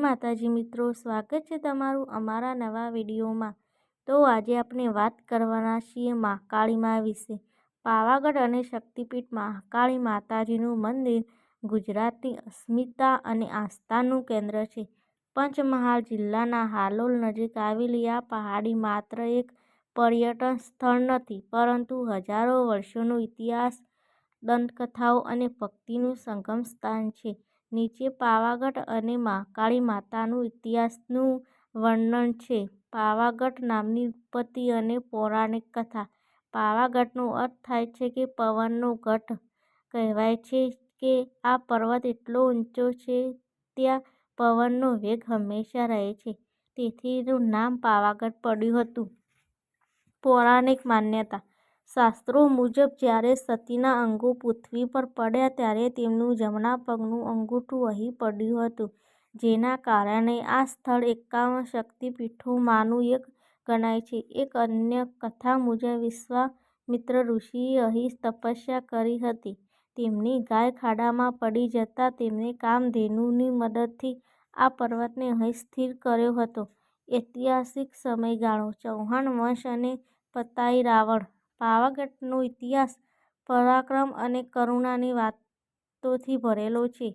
માતાજી મિત્રો, સ્વાગત છે તમારું અમારા નવા વિડીયોમાં. તો આજે આપણે વાત કરવાના છીએ મહાકાળી મા વિશે. પાવાગઢ અને શક્તિપીઠ મહાકાળી માતાજીનું મંદિર ગુજરાતની અસ્મિતા અને આસ્થાનું કેન્દ્ર છે. પંચમહાલ જિલ્લાના હાલોલ નજીક આવેલી આ પહાડી માત્ર એક પર્યટન સ્થળ નથી, પરંતુ હજારો વર્ષોનો ઇતિહાસ, દંતકથાઓ અને ભક્તિનું સંગમ સ્થાન છે. નીચે પાવાગઢ અને મહાકાળી માતાનું ઇતિહાસનું વર્ણન છે. પાવાગઢ નામની ઉત્પત્તિ અને પૌરાણિક કથા. પાવાગઢનો અર્થ થાય છે કે પવનનો ગઢ. કહેવાય છે કે આ પર્વત એટલો ઊંચો છે, ત્યાં પવનનો વેગ હંમેશા રહે છે. તેથી એનું નામ પાવાગઢ પડ્યું હતું. પૌરાણિક માન્યતા. શાસ્ત્રો મુજબ જ્યારે સતીના અંગો પૃથ્વી પર પડ્યા ત્યારે તેમનું જમણા પગનું અંગૂઠું અહીં પડ્યું હતું, જેના કારણે આ સ્થળ એકાવન શક્તિપીઠોમાંનું એક ગણાય છે. એક અન્ય કથા મુજબ વિશ્વામિત્ર ઋષિએ અહીં તપસ્યા કરી હતી. તેમની ગાય ખાડામાં પડી જતાં તેમણે કામધેનુની મદદથી આ પર્વતને અહીં સ્થિર કર્યો હતો. ઐતિહાસિક સમયગાળો, ચૌહાણ વંશ અને પતાઈ રાવળ પાવાગઢનો ઇતિહાસ પરાક્રમ અને કરુણાની વાતોથી ભરેલો છે.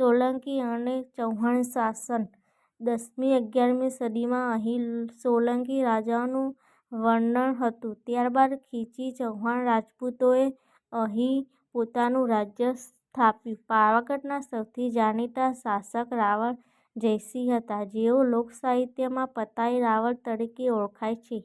સોલંકી અને ચૌહાણ શાસન દસમી અગિયારમી સદીમાં અહીં સોલંકી રાજાઓનું વર્ણન હતું. ત્યારબાદ ખીચી ચૌહાણ રાજપૂતોએ અહીં પોતાનું રાજ્ય સ્થાપ્યું. પાવાગઢના સૌથી જાણીતા શાસક રાવળ જયસિંહ હતા, જેઓ લોકસાહિત્યમાં પતાઈ રાવળ તરીકે ઓળખાય છે.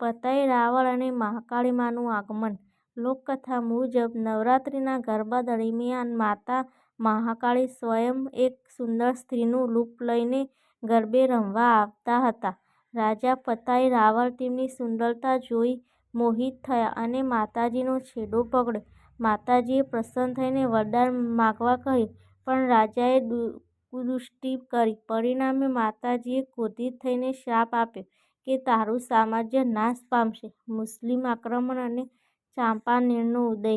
પતાઈ રાવળ અને મહાકાળી માનું આગમન. લોકકથા મુજબ, નવરાત્રિના ગરબા દરમિયાન માતા મહાકાળી સ્વયં એક સુંદર સ્ત્રીનું રૂપ લઈને ગરબે રમવા આવતા હતા. રાજા પતાઈ રાવળ તેમની સુંદરતા જોઈ મોહિત થયા અને માતાજીનો છેડો પકડ્યો. માતાજીએ પ્રસન્ન થઈને વરદાન માગવા કહ્યું, પણ રાજાએ દુષ્ટદૃષ્ટિ કરી. પરિણામે માતાજીએ ક્રોધિત થઈને શ્રાપ આપ્યો. કે તારું સામ્રાજ્ય નાશ પામશે. મુસ્લિમ આક્રમણ અને ચાંપાનેરનો ઉદય.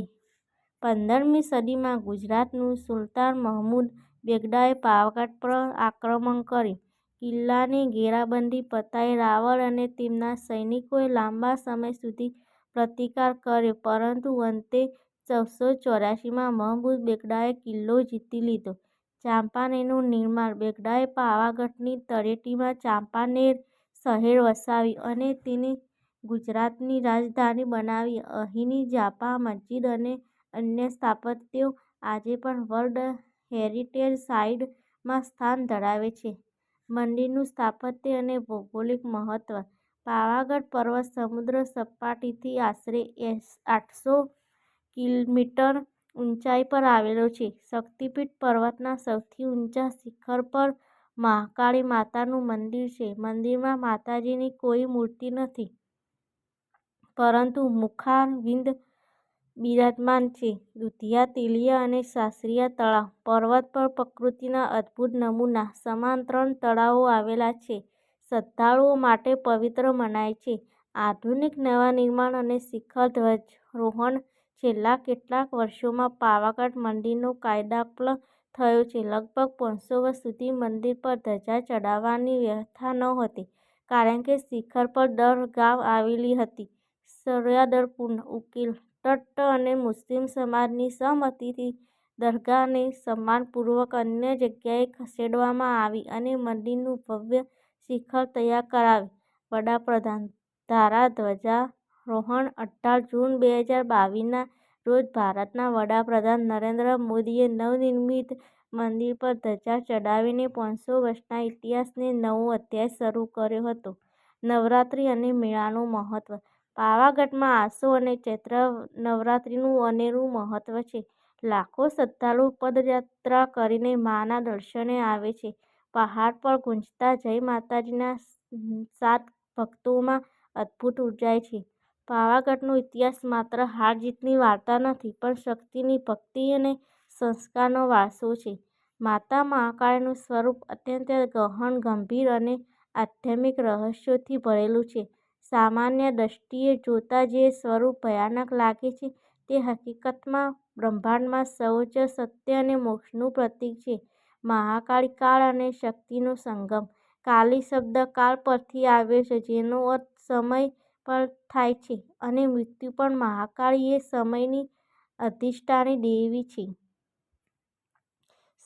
પંદરમી સદીમાં ગુજરાતનું સુલતાન મહમૂદ બેગડાએ પાવાગઢ પર આક્રમણ કર્યું. કિલ્લાની ઘેરાબંધી પતાઈ રાવળ અને તેમના સૈનિકોએ લાંબા સમય સુધી પ્રતિકાર કર્યો, પરંતુ અંતે ચૌદસો ચોર્યાસીમાં મહમૂદ બેગડાએ કિલ્લો જીતી લીધો. ચાંપાનેરનું નિર્માણ, બેગડાએ પાવાગઢની તળેટીમાં ચાંપાનેર શહેર વસાવી અને તેને ગુજરાતની રાજધાની બનાવી. અહીંની જાપા, મસ્જિદ અને અન્ય સ્થાપત્યો આજે પણ વર્લ્ડ હેરિટેજ સાઇટમાં સ્થાન ધરાવે છે. મંદિરનું સ્થાપત્ય અને ભૌગોલિક મહત્વ. પાવાગઢ પર્વત સમુદ્ર સપાટીથી આશરે આઠસો કિલોમીટર ઊંચાઈ પર આવેલો છે. શક્તિપીઠ પર્વતના સૌથી ઊંચા શિખર પર મહાકાળી માતાનું મંદિર છે. મંદિરમાં માતાજીની કોઈ મૂર્તિ નથી. પરંતુ મુખારવિંદ બિરાજમાન છે. દુધિયા, તેલિયા અને સાસરિયા તળાવ. પર્વત પર પ્રકૃતિના અદ્ભુત નમૂના. સમાન ત્રણ તળાવો આવેલા છે. શ્રદ્ધાળુઓ માટે પવિત્ર મનાય છે. આધુનિક નવા નિર્માણ અને શિખર ધ્વજ રોહણ છેલ્લા કેટલાક વર્ષોમાં પાવાગઢ મંદિરનો કાયાકલ્પ થયો છે. લગભગ પાંચસો વર્ષ સુધી મંદિર પર ધજા ચડાવવાની વ્યથા નહોતી, કારણ કે શિખર પર દરગાહ આવેલી હતી. સર્યાદરપૂર્ણ ઉકેલ તટ અને મુસ્લિમ સમાજની સહમતિથી દરગાહને સન્માનપૂર્વક અન્ય જગ્યાએ ખસેડવામાં આવી અને મંદિરનું ભવ્ય શિખર તૈયાર કરાવી વડાપ્રધાન ધારા ધ્વજારોહણ અઢાર જૂન બે હજાર બાવીસના રોજ ભારતના વડાપ્રધાન નરેન્દ્ર મોદીએ નવનિર્મિત મંદિર પર ધજા ચડાવીને પાંચસો વર્ષના ઇતિહાસને નવો અધ્યાય શરૂ કર્યો હતો. નવરાત્રિ અને મેળાનું મહત્વ. પાવાગઢમાં આસો અને ચૈત્ર નવરાત્રિનું અનેરું મહત્વ છે. લાખો શ્રદ્ધાળુ પદયાત્રા કરીને માના દર્શને આવે છે. પહાડ પર ગુંજતા જય માતાજીના સાત ભક્તોમાં અદ્ભુત ઉર્જાય છે. પાવાગઢનો ઇતિહાસ માત્ર હાર જીતની વાર્તા નથી, પણ શક્તિની ભક્તિ અને સંસ્કારનો વારસો છે. માતા મહાકાળીનું સ્વરૂપ અત્યંત ગહન, ગંભીર અને આધ્યાત્મિક રહસ્યોથી ભરેલું છે. સામાન્ય દૃષ્ટિએ જોતાં જે સ્વરૂપ ભયાનક લાગે છે, તે હકીકતમાં બ્રહ્માંડમાં સર્વોચ્ચ સત્ય અને મોક્ષનું પ્રતીક છે. મહાકાળી કાળ અને શક્તિનો સંગમ. કાલી શબ્દ કાળ પરથી આવ્યો છે, જેનો અર્થ સમય પણ થાય છે અને મૃત્યુ પણ. મહાકાળી એ સમયની અધિષ્ઠાની દેવી છે.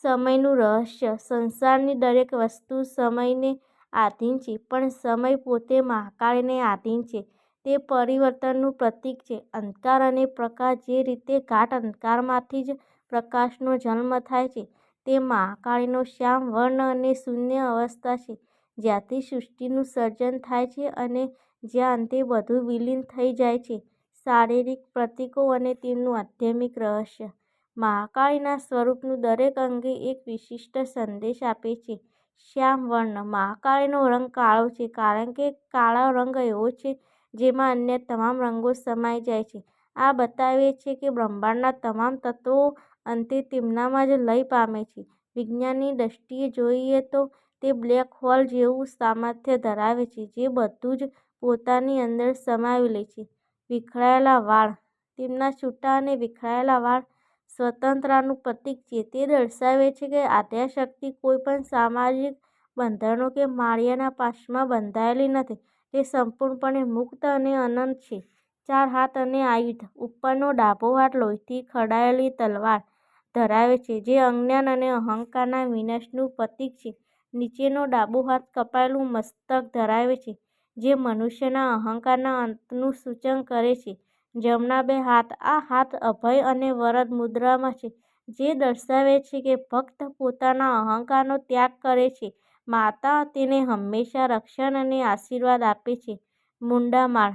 સમયનું રહસ્ય. સંસારની દરેક વસ્તુ સમયને આધીન છે, પણ સમય પોતે મહાકાળીને આધીન છે. તે પરિવર્તનનું પ્રતીક છે. અંધકાર અને પ્રકાશ જે રીતે ઘાટ અંધકારમાંથી જ પ્રકાશનો જન્મ થાય છે, તે મહાકાળીનો શ્યામ, વર્ણ અને શૂન્ય અવસ્થા છે, જ્યાંથી સૃષ્ટિનું સર્જન થાય છે અને જ્યાં અંતે બધું વિલીન થઈ જાય છે. શારીરિક પ્રતીકો અને તેમનું આધ્યાત્મિક રહસ્ય. મહાકાળીના સ્વરૂપનું દરેક અંગે એક વિશિષ્ટ સંદેશ આપે છે. શ્યામ વર્ણ. મહાકાળીનો રંગ કાળો છે કારણ કે કાળો રંગ એવો છે જેમાં અન્ય તમામ રંગો સમાઈ જાય છે. આ બતાવે છે કે બ્રહ્માંડના તમામ તત્વો અંતે તેમનામાં જ લય પામે છે. વિજ્ઞાનની દ્રષ્ટિએ જોઈએ તો તે બ્લેક હોલ જેવું સામર્થ્ય ધરાવે છે જે બધું જ પોતાની અંદર સમાવી લે છે. વિખરાયેલા વાળ. તેમના છૂટા અને વિખરાયેલા વાળ સ્વતંત્રતાનું પ્રતીક છે. તે દર્શાવે છે કે આદ્યશક્તિ કોઈપણ સામાજિક બંધનો કે માળિયાના પાશમાં બંધાયેલી નથી. તે સંપૂર્ણપણે મુક્ત અને અનંત છે. ચાર હાથ અને આયુધ. ઉપરનો ડાબો હાથ લોહીથી ખડાયેલી તલવાર ધરાવે છે, જે અજ્ઞાન અને અહંકારના વિનાશનું પ્રતીક છે. નીચેનો ડાબો હાથ કપાયેલું મસ્તક ધરાવે છે જે મનુષ્યના અહંકારના અંતનું સૂચન કરે છે. જમણા બે હાથ. આ હાથ અભય અને વરદ મુદ્રામાં છે, જે દર્શાવે છે કે ભક્ત પોતાના અહંકારનો ત્યાગ કરે છે. માતા તેને હંમેશા રક્ષણ અને આશીર્વાદ આપે છે. મુંડામાળ.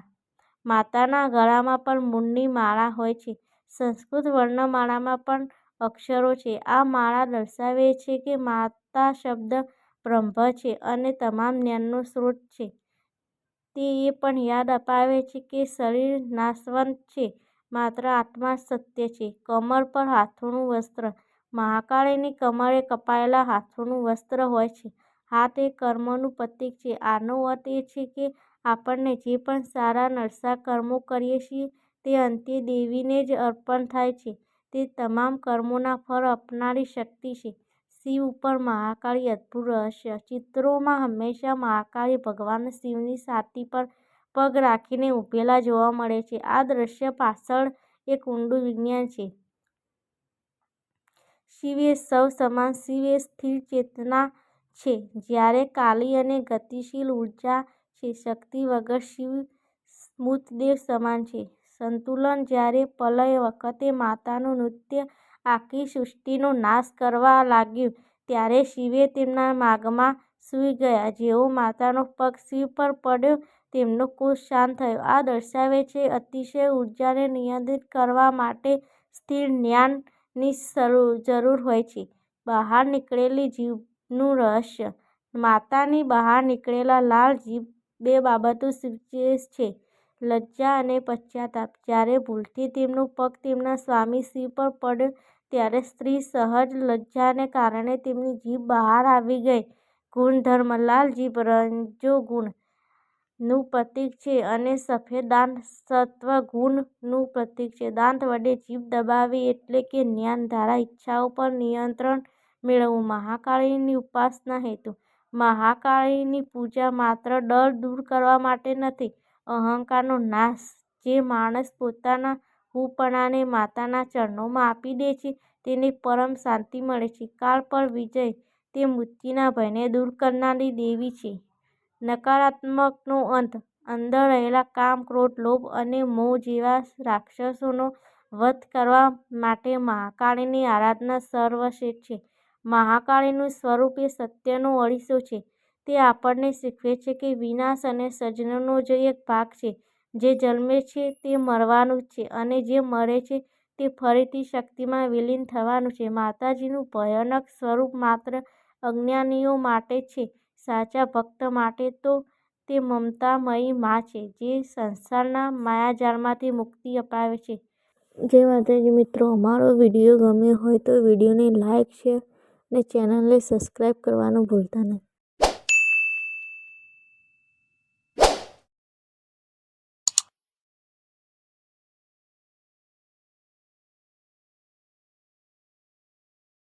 માતાના ગળામાં પણ મૂળની માળા હોય છે. સંસ્કૃત વર્ણમાળામાં પણ અક્ષરો છે. આ માળા દર્શાવે છે કે માતા શબ્દ બ્રહ્મ છે અને તમામ જ્ઞાનનો સ્ત્રોત છે. તે એ પણ યાદ અપાવે છે કે શરીર નાશવંત છે, માત્ર આત્મા સત્ય છે. કમર પર હાથોનું વસ્ત્ર. મહાકાળીની કમરે કપાયેલા હાથોનું વસ્ત્ર હોય છે. હાથ એ કર્મનું પ્રતીક છે. આનો અર્થ એ છે કે આપણને જે પણ સારા નરસા કર્મો કરીએ છીએ, તે અંતે દેવીને જ અર્પણ થાય છે. તે તમામ કર્મોના ફળ આપનારી શક્તિ છે. શિવ ઉપર મહાકાળી અદ્ભુત રહસ્ય. ચિત્રોમાં હંમેશા મહાકાળી ભગવાન શિવની છાતી પર પગ રાખીને ઉભેલા જોવા મળે છે. આ દ્રશ્ય પાછળ એક ઊંડું વિજ્ઞાન છે. શિવ સૌ સમાન. શિવ સ્થિર ચેતના છે જ્યારે કાલી અને ગતિશીલ ઊર્જા છે. શક્તિ વગર શિવ મૃતદેહ સમાન છે. સંતુલન. જ્યારે પ્રલય વખતે માતાનું નૃત્ય આખી સૃષ્ટિનો નાશ કરવા લાગ્યું ત્યારે શિવે તેમના માર્ગમાં સૂઈ ગયા. જેવો માતાનો પગ શિવ પર પડ્યો, તેમનો કોષ શાંત થયો. આ દર્શાવે છે અતિશય ઉર્જાને નિયંત્રિત કરવા માટે સ્થિર જ્ઞાનની જરૂર હોય છે. બહાર નીકળેલી જીભનું રહસ્ય. માતાની બહાર નીકળેલા લાલ જીભ બે બાબતો સૂચવે છે લજ્જા અને પશ્ચાતાપ. જ્યારે ભૂલથી તેમનું પગ તેમના સ્વામી શિવ પર પડે ત્યારે સ્ત્રી સહજ લજ્જાને કારણે તેમની જીભ બહાર આવી ગઈ. ગુણધર્મ. લાલ જીભ રજોગુણનું પ્રતીક છે અને સફેદ દાંત સત્વગુણ ગુણનું પ્રતીક છે. દાંત વડે જીભ દબાવી એટલે કે જ્ઞાન ધારા ઈચ્છાઓ પર નિયંત્રણ મેળવવું. મહાકાળીની ઉપાસના હેતુ. મહાકાળીની પૂજા માત્ર ડર દૂર કરવા માટે નથી. અહંકારનો નાશ. જે માણસ પોતાના હુપણાને માતાના ચરણોમાં આપી દે છે તેને પરમ શાંતિ મળે છે. કાળ પર વિજય. તે મૃત્યુના ભયને દૂર કરનારી દેવી છે. નકારાત્મકનો અંત. અંદર રહેલા કામ, ક્રોધ, લોભ અને મોહ જેવા રાક્ષસોનો વધ કરવા માટે મહાકાળીની આરાધના સર્વશ્રેષ્ઠ છે. મહાકાળીનું સ્વરૂપ એ સત્યનો અરીસો છે. તે આપણને શીખવે છે કે વિનાશ અને સર્જનનો જ એક ભાગ છે. જે જન્મે છે તે મરવાનું છે અને જે મરે છે તે ફરીથી શક્તિમાં વિલીન થવાનું છે. માતાજીનું ભયાનક સ્વરૂપ માત્ર અજ્ઞાનીઓ માટે છે. સાચા ભક્ત માટે તો તે મમતામયી મા છે, જે સંસારના માયાજાળમાંથી મુક્તિ અપાવે છે. જે માતાજી મિત્રો, અમારો વીડિયો ગમ્યો હોય તો વિડીયોને લાઈક, શેર અને ચેનલને સબસ્ક્રાઈબ કરવાનું ભૂલતા નહીં.